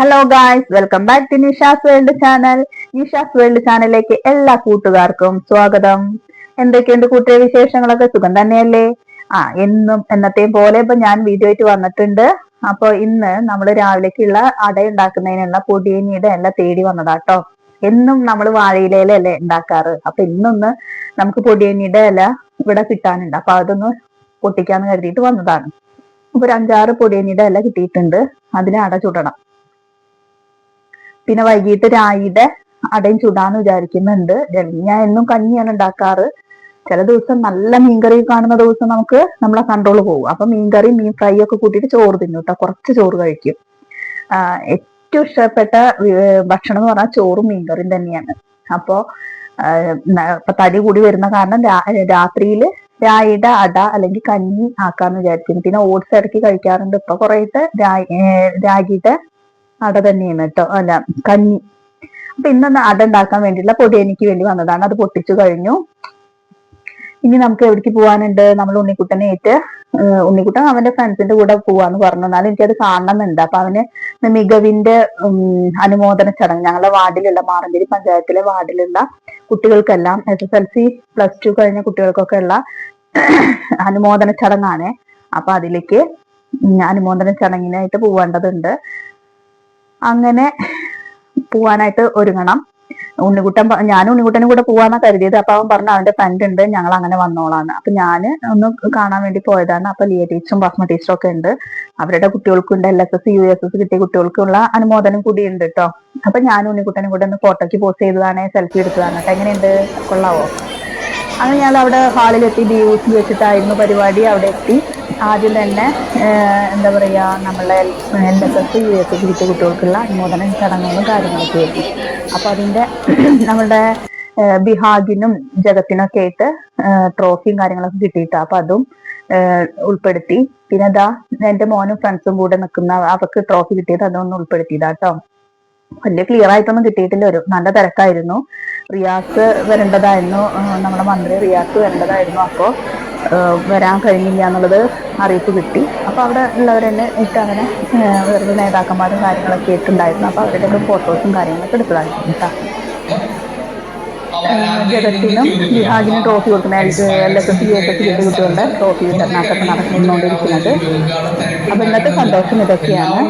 Hello guys welcome back to Nisha's world channel Nisha's world ചാനലിലേക്ക് എല്ലാ കൂട്ടുകാർക്കും സ്വാഗതം. എന്തൊക്കെയുണ്ട് കൂട്ടിയ വിശേഷങ്ങളൊക്കെ? സുഖം തന്നെയല്ലേ? ആ എന്നും എന്നത്തെയും പോലെ ഇപ്പൊ ഞാൻ വീഡിയോ ആയിട്ട് വന്നിട്ടുണ്ട്. അപ്പൊ ഇന്ന് നമ്മൾ രാവിലേക്കുള്ള അട ഉണ്ടാക്കുന്നതിനുള്ള പൊടിയനിയുടെ എല്ലാം തേടി വന്നതാട്ടോ. എന്നും നമ്മൾ വാഴയിലയിലല്ലേ ഉണ്ടാക്കാറ്? അപ്പൊ ഇന്നൊന്ന് നമുക്ക് പൊടിയനിയുടെ ഇല ഇവിടെ കിട്ടാനുണ്ട്. അപ്പൊ അതൊന്ന് പൊട്ടിക്കാന്ന് കരുതിയിട്ട് വന്നതാണ്. അപ്പൊ ഒരു അഞ്ചാറ് പൊടിയനിയുടെ ഇല കിട്ടിയിട്ടുണ്ട്. അതിനെ അട ചുടണം. പിന്നെ വൈകിട്ട് രായിയുടെ അടയും ചുടാന്ന് വിചാരിക്കുന്നുണ്ട്. ഞാൻ എന്നും കഞ്ഞിയാണ് ഉണ്ടാക്കാറ്. ചില ദിവസം നല്ല മീൻകറി കാണുന്ന ദിവസം നമുക്ക് നമ്മളെ കൺട്രോൾ പോകും. അപ്പൊ മീൻകറി മീൻ ഫ്രൈ ഒക്കെ കൂട്ടിയിട്ട് ചോറ് തിന്നു കേട്ടോ. കുറച്ച് ചോറ് കഴിക്കും. ഏറ്റവും ഇഷ്ടപ്പെട്ട ഭക്ഷണം എന്ന് പറഞ്ഞാൽ ചോറും മീൻകറിയും തന്നെയാണ്. അപ്പോ ഇപ്പൊ തടി കൂടി വരുന്ന കാരണം രാത്രിയിൽ രായിയുടെ അട അല്ലെങ്കിൽ കഞ്ഞി ആക്കാന്ന് വിചാരിക്കുന്നു. പിന്നെ ഓട്സ് ഇറക്കി കഴിക്കാറുണ്ട്. ഇപ്പൊ കുറേയിട്ട് രാഗിയുടെ അട തന്നെയാണ് കേട്ടോ അല്ല കഞ്ഞി. അപ്പൊ ഇന്നൊന്ന് അട ഉണ്ടാക്കാൻ വേണ്ടിയിട്ടുള്ള പൊടി എനിക്ക് വേണ്ടി വന്നതാണ്. അത് പൊട്ടിച്ചു കഴിഞ്ഞു. ഇനി നമുക്ക് എവിടേക്ക് പോകാനുണ്ട് നമ്മൾ ഉണ്ണിക്കുട്ടനെ ഏറ്റ് ഉണ്ണിക്കുട്ടൻ അവന്റെ ഫ്രണ്ട്സിന്റെ കൂടെ പോവാന്ന് പറഞ്ഞു. എന്നാലും എനിക്കത് കാണണമെന്നുണ്ട്. അപ്പൊ അവന് മികവിന്റെ അനുമോദന ചടങ്ങ് ഞങ്ങളുടെ വാർഡിലുള്ള മാറഞ്ചേരി പഞ്ചായത്തിലെ വാർഡിലുള്ള കുട്ടികൾക്കെല്ലാം S S L C plus two കഴിഞ്ഞ കുട്ടികൾക്കൊക്കെ ഉള്ള അനുമോദന ചടങ്ങാണ്. അപ്പൊ അതിലേക്ക് അനുമോദന ചടങ്ങിനായിട്ട് പോവേണ്ടതുണ്ട്. അങ്ങനെ പോവാനായിട്ട് ഒരുങ്ങണം. ഉണ്ണിക്കുട്ടൻ ഞാൻ ഉണ്ണിക്കുട്ടനും കൂടെ പോവാന്നാ കരുതിയത്. അപ്പൊ അവൻ പറഞ്ഞു അവന്റെ ഫ്രണ്ട് ഉണ്ട് ഞങ്ങൾ അങ്ങനെ വന്നോളാന്ന്. അപ്പൊ ഞാൻ ഒന്ന് കാണാൻ വേണ്ടി പോയതാണ്. അപ്പൊ ലിയ ടീച്ചറും ഭസ്മ ടീച്ചറും ഒക്കെ ഉണ്ട്. അവരുടെ കുട്ടികൾക്കും ഉണ്ട്. L S S U S S കിട്ടിയ കുട്ടികൾക്കുള്ള അനുമോദനം കൂടി ഉണ്ട് കേട്ടോ അപ്പൊ ഞാൻ ഉണ്ണിക്കുട്ടനും കൂടെ ഒന്ന് ഫോട്ടോയ്ക്ക് പോസ്റ്റ് ചെയ്തതാണ് സെൽഫി എടുത്തതാണ്. കേട്ടോ എങ്ങനെയുണ്ട്? കൊള്ളാവോ? അങ്ങനെ ഞാൻ അവിടെ ഹാളിലെത്തി ബി യു സി വെച്ചിട്ടായിരുന്നു പരിപാടി. അവിടെ എത്തി. ആദ്യം തന്നെ എന്താ പറയുക നമ്മളെ N S S U S S കുട്ടികൾക്കുള്ള അനുമോദന ചടങ്ങുകളും കാര്യങ്ങളൊക്കെ ആയിരുന്നു അപ്പോൾ അതിന്റെ നമ്മളുടെ ബിഹാഗിനും ജഗത്തിനൊക്കെ ആയിട്ട് ട്രോഫിയും കാര്യങ്ങളൊക്കെ കിട്ടിയിട്ട്. അപ്പോൾ അതും ഉൾപ്പെടുത്തി. പിന്നെ അതാ എന്റെ മോനും ഫ്രണ്ട്സും കൂടെ നിൽക്കുന്ന അവർക്ക് ട്രോഫി കിട്ടിയത് അതൊന്നും ഉൾപ്പെടുത്തിയതാട്ടോ വലിയ ക്ലിയർ ആയിട്ടൊന്നും കിട്ടിയിട്ടില്ല. ഒരു നല്ല തിരക്കായിരുന്നു. റിയാസ് വരേണ്ടതായിരുന്നു. നമ്മുടെ മന്ത്രി റിയാസ് വരേണ്ടതായിരുന്നു. അപ്പോൾ വരാൻ കഴിഞ്ഞില്ല എന്നുള്ളത് അറിയിപ്പ് കിട്ടി. അപ്പോൾ അവിടെ ഉള്ളവർ ഉള്ളവരെന്നെ ഇട്ട് അങ്ങനെ വെറുതെ നേതാക്കന്മാരും കാര്യങ്ങളൊക്കെ ഇട്ടുണ്ടായിരുന്നു. അപ്പോൾ അവരുടെ ഫോട്ടോസും കാര്യങ്ങളൊക്കെ എടുത്തതായിരുന്നു കേട്ടോ. ജഗത്തിനും വിഹാഗിനും ട്രോഫി കൊടുക്കുന്ന L S S S S trophy വിതരണമൊക്കെ നടന്നുകൊണ്ടിരിക്കുന്നത്. അപ്പോൾ ഇന്നത്തെ സന്തോഷം ഇതൊക്കെയാണ്.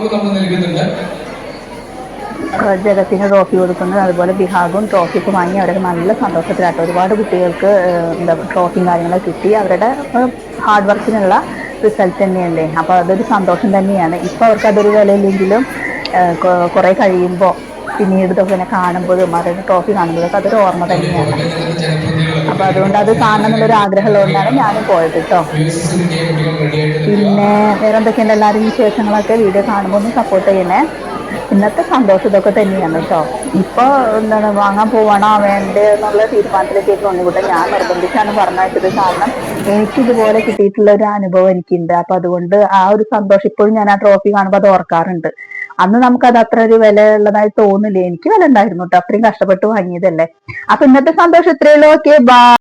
ജഗത്തിന് ട്രോഫി കൊടുക്കുന്നത് അതുപോലെ ബിഹാഗും ട്രോഫിയൊക്കെ വാങ്ങി അവരൊക്കെ നല്ല സന്തോഷത്തിലായിട്ട് ഒരുപാട് കുട്ടികൾക്ക് എന്താ ട്രോഫിയും കാര്യങ്ങളൊക്കെ കിട്ടി. അവരുടെ ഹാർഡ് വർക്കിനുള്ള റിസൾട്ട് തന്നെയല്ലേ? അപ്പോൾ അതൊരു സന്തോഷം തന്നെയാണ്. ഇപ്പോൾ അവർക്ക് അതൊരു വിലയില്ലെങ്കിലും കുറേ കഴിയുമ്പോൾ പിന്നീട് ഇതൊക്കെ കാണുമ്പോഴും അവരുടെ ട്രോഫി കാണുമ്പോഴൊക്കെ അതൊരു ഓർമ്മ തന്നെയാണ്. അപ്പോൾ അതുകൊണ്ട് അത് കാണണം എന്നുള്ളൊരു ആഗ്രഹമുള്ളതുകൊണ്ടാണ് ഞാനും പോയത് കേട്ടോ പിന്നെ വേറെ എന്തൊക്കെയുണ്ട് എല്ലാവരും വിശേഷങ്ങളൊക്കെ വീഡിയോ കാണുമ്പോൾ ഒന്ന് സപ്പോർട്ട് ചെയ്യണേ. ഇന്നത്തെ സന്തോഷം ഇതൊക്കെ തന്നെയാണ് കേട്ടോ. ഇപ്പൊ എന്താണ് വാങ്ങാൻ പോവണോ വേണ്ടേ എന്നുള്ള തീരുമാനത്തിലേക്ക് ഉണ്ണിക്കുട്ടൻ ഞാൻ നിർബന്ധിച്ചാണ് പറഞ്ഞത് കാരണം എനിക്ക് ഇതുപോലെ കിട്ടിയിട്ടുള്ള ഒരു അനുഭവം എനിക്കുണ്ട്. അപ്പൊ അതുകൊണ്ട് ആ ഒരു സന്തോഷം ഇപ്പോഴും ഞാൻ ആ ട്രോഫി കാണുമ്പോൾ അത് ഓർക്കാറുണ്ട്. അന്ന് നമുക്കത് അത്ര ഒരു വില ഉള്ളതായി തോന്നില്ലേ? എനിക്ക് വില ഉണ്ടായിരുന്നു കേട്ടോ. അത്രയും കഷ്ടപ്പെട്ട് വാങ്ങിയതല്ലേ. അപ്പൊ ഇന്നത്തെ സന്തോഷം ഇത്രയുള്ളൂ ഓക്കെ ബാ